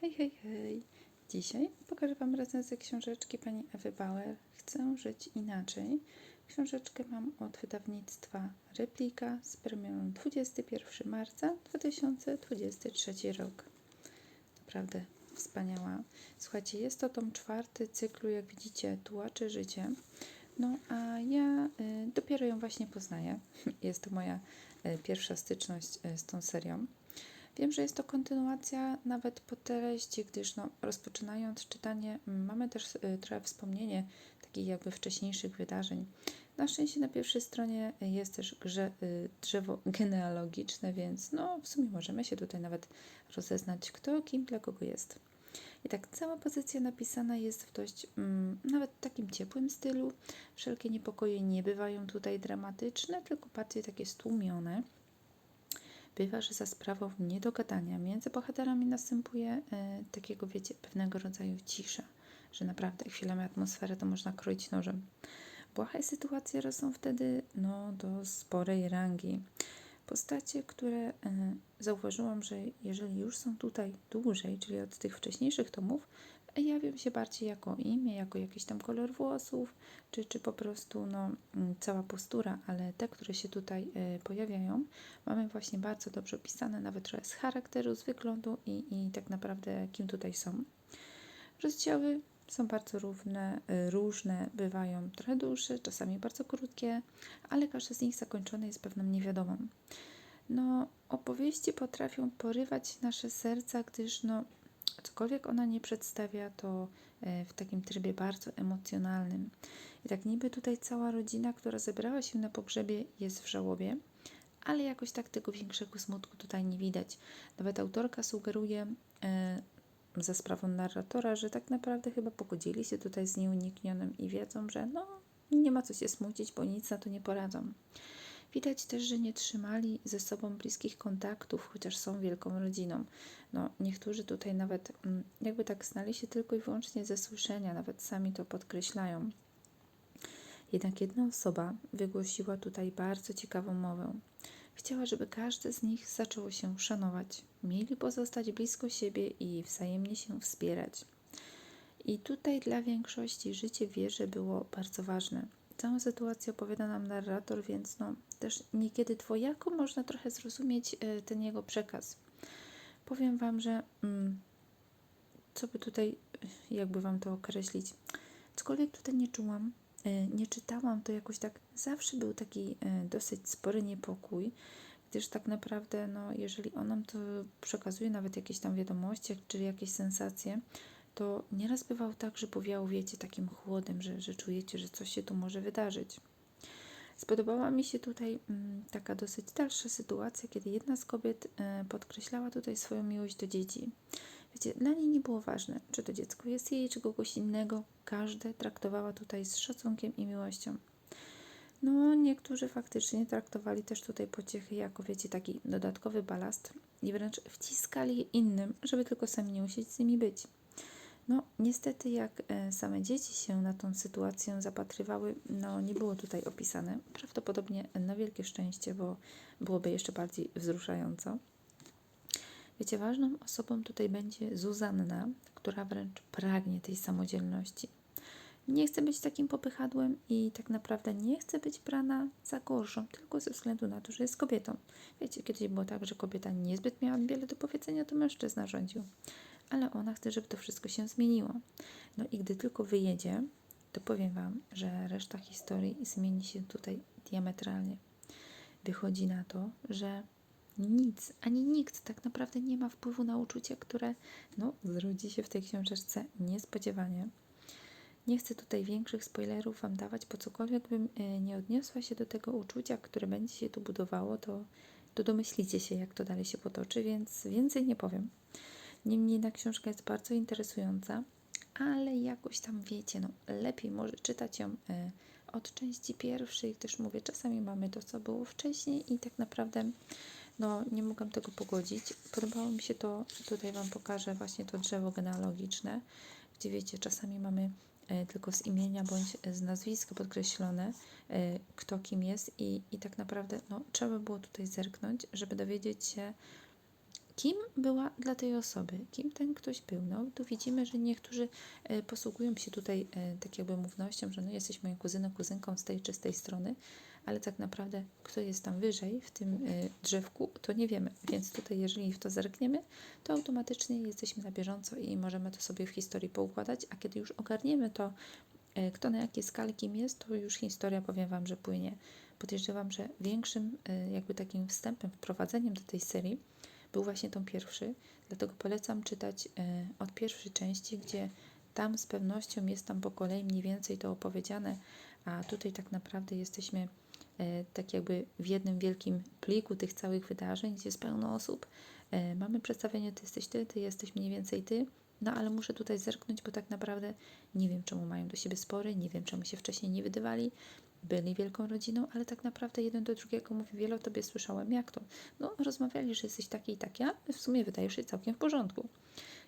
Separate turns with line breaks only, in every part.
Hej, hej, hej. Dzisiaj pokażę Wam recenzję książeczki pani Ewy Bauer. Chcę żyć inaczej. Książeczkę mam od wydawnictwa Replika z premierą 21 marca 2023 rok. Naprawdę wspaniała. Słuchajcie, jest to tom czwarty cyklu, jak widzicie, Tułaczy Życie. No, a ja y, dopiero ją właśnie poznaję. Jest to moja y, pierwsza styczność y, z tą serią. Wiem, że jest to kontynuacja nawet po treści, gdyż no, rozpoczynając czytanie mm, mamy też y, trochę wspomnienie takich jakby wcześniejszych wydarzeń. Na szczęście na pierwszej stronie jest też grze, y, drzewo genealogiczne, więc no, w sumie możemy się tutaj nawet rozeznać, kto kim dla kogo jest. I tak cała pozycja napisana jest w dość mm, nawet takim ciepłym stylu. Wszelkie niepokoje nie bywają tutaj dramatyczne, tylko bardziej takie stłumione. Bywa, że za sprawą niedogadania między bohaterami następuje e, takiego, wiecie, pewnego rodzaju cisza, że naprawdę chwilami atmosferę to można kroić nożem. Błahe sytuacje rosną wtedy no, do sporej rangi. Postacie, które e, zauważyłam, że jeżeli już są tutaj dłużej, czyli od tych wcześniejszych tomów, jawią się bardziej jako imię, jako jakiś tam kolor włosów, czy, czy po prostu no, mm, cała postura, ale te, które się tutaj y, pojawiają, mamy właśnie bardzo dobrze opisane, nawet trochę z charakteru, z wyglądu i, i tak naprawdę kim tutaj są. Rozdziały są bardzo równe, y, różne, bywają trochę dłuższe, czasami bardzo krótkie, ale każdy z nich zakończony jest pewną niewiadomą. No, opowieści potrafią porywać nasze serca, gdyż no, cokolwiek ona nie przedstawia, to e, w takim trybie bardzo emocjonalnym. I tak niby tutaj cała rodzina, która zebrała się na pogrzebie, jest w żałobie, ale jakoś tak tego większego smutku tutaj nie widać. Nawet autorka sugeruje e, za sprawą narratora, że tak naprawdę chyba pogodzili się tutaj z nieuniknionym i wiedzą, że no nie ma co się smucić, bo nic na to nie poradzą. Widać też, że nie trzymali ze sobą bliskich kontaktów, chociaż są wielką rodziną. No, niektórzy tutaj nawet mm, jakby tak znali się tylko i wyłącznie ze słyszenia, nawet sami to podkreślają. Jednak jedna osoba wygłosiła tutaj bardzo ciekawą mowę. Chciała, żeby każdy z nich zaczął się szanować. Mieli pozostać blisko siebie i wzajemnie się wspierać. I tutaj dla większości życie wieży było bardzo ważne. Całą sytuację opowiada nam narrator, więc no, też niekiedy dwojako można trochę zrozumieć e, ten jego przekaz. Powiem Wam, że mm, co by tutaj, jakby Wam to określić, cokolwiek tutaj nie czułam, e, nie czytałam, to jakoś tak zawsze był taki e, dosyć spory niepokój, gdyż tak naprawdę, no, jeżeli on nam to przekazuje, nawet jakieś tam wiadomości, czy jakieś sensacje, to nieraz bywało tak, że powiało, wiecie, takim chłodem, że, że czujecie, że coś się tu może wydarzyć. Spodobała mi się tutaj mm, taka dosyć dalsza sytuacja, kiedy jedna z kobiet y, podkreślała tutaj swoją miłość do dzieci. Wiecie, dla niej nie było ważne, czy to dziecko jest jej, czy kogoś innego. Każde traktowała tutaj z szacunkiem i miłością. No, niektórzy faktycznie traktowali też tutaj pociechy jako, wiecie, taki dodatkowy balast i wręcz wciskali je innym, żeby tylko sami nie musieć z nimi być. No, niestety, jak e, same dzieci się na tą sytuację zapatrywały, no nie było tutaj opisane. Prawdopodobnie na wielkie szczęście, bo byłoby jeszcze bardziej wzruszająco. Wiecie, ważną osobą tutaj będzie Zuzanna, która wręcz pragnie tej samodzielności. Nie chce być takim popychadłem i tak naprawdę nie chce być brana za gorszą, tylko ze względu na to, że jest kobietą. Wiecie, kiedyś było tak, że kobieta niezbyt miała wiele do powiedzenia, to mężczyzna rządził ale ona chce, żeby to wszystko się zmieniło. No i gdy tylko wyjedzie, to powiem Wam, że reszta historii zmieni się tutaj diametralnie. Wychodzi na to, że nic, ani nikt tak naprawdę nie ma wpływu na uczucie, które no, zrodzi się w tej książeczce niespodziewanie. Nie chcę tutaj większych spoilerów Wam dawać, bo cokolwiek bym e, nie odniosła się do tego uczucia, które będzie się tu budowało, to, to domyślicie się, jak to dalej się potoczy, więc więcej nie powiem. Niemniej jednak książka jest bardzo interesująca, ale jakoś tam wiecie, no lepiej może czytać ją y, od części pierwszej, też mówię, czasami mamy to, co było wcześniej i tak naprawdę no nie mogłam tego pogodzić. Podobało mi się to, tutaj Wam pokażę właśnie to drzewo genealogiczne, gdzie wiecie, czasami mamy y, tylko z imienia bądź z nazwiska podkreślone, y, kto kim jest i, i tak naprawdę no, trzeba było tutaj zerknąć, żeby dowiedzieć się, kim była dla tej osoby, kim ten ktoś był. No, tu widzimy, że niektórzy e, posługują się tutaj e, tak jakby mównością, że no jesteś moją kuzyną, kuzynką z tej czy z tej strony, ale tak naprawdę kto jest tam wyżej w tym e, drzewku, to nie wiemy. Więc tutaj jeżeli w to zerkniemy, to automatycznie jesteśmy na bieżąco i możemy to sobie w historii poukładać, a kiedy już ogarniemy to, kto na jakiej skali kim jest, to już historia, powiem Wam, że płynie. Podejrzewam, że większym jakby takim wstępem, wprowadzeniem do tej serii był właśnie tą pierwszy, dlatego polecam czytać e, od pierwszej części, gdzie tam z pewnością jest tam po kolei mniej więcej to opowiedziane, a tutaj tak naprawdę jesteśmy e, tak jakby w jednym wielkim pliku tych całych wydarzeń, gdzie jest pełno osób. E, Mamy przedstawienie, ty jesteś ty, ty jesteś mniej więcej ty, no ale muszę tutaj zerknąć, bo tak naprawdę nie wiem, czemu mają do siebie spory, nie wiem, czemu się wcześniej nie wydywali, byli wielką rodziną, ale tak naprawdę jeden do drugiego mówi, wiele o tobie słyszałem, jak to? No, rozmawiali, że jesteś taki i taki, a w sumie wydajesz się całkiem w porządku.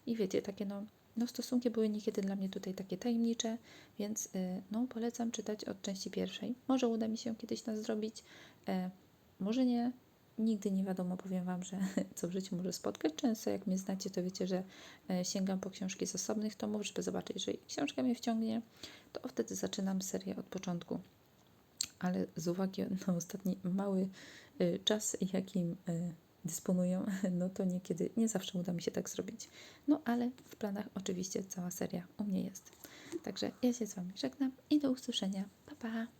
I wiecie, takie no, no stosunki były niekiedy dla mnie tutaj takie tajemnicze, więc y, no polecam czytać od części pierwszej. Może uda mi się kiedyś nas zrobić, e, może nie. Nigdy nie wiadomo, powiem Wam, że co w życiu może spotkać. Często jak mnie znacie, to wiecie, że e, sięgam po książki z osobnych tomów, żeby zobaczyć, jeżeli książka mnie wciągnie, to wtedy zaczynam serię od początku ale z uwagi na ostatni mały y, czas, jakim y, dysponuję, no to niekiedy nie zawsze uda mi się tak zrobić. No ale w planach oczywiście cała seria u mnie jest. Także ja się z Wami żegnam i do usłyszenia. Pa, pa!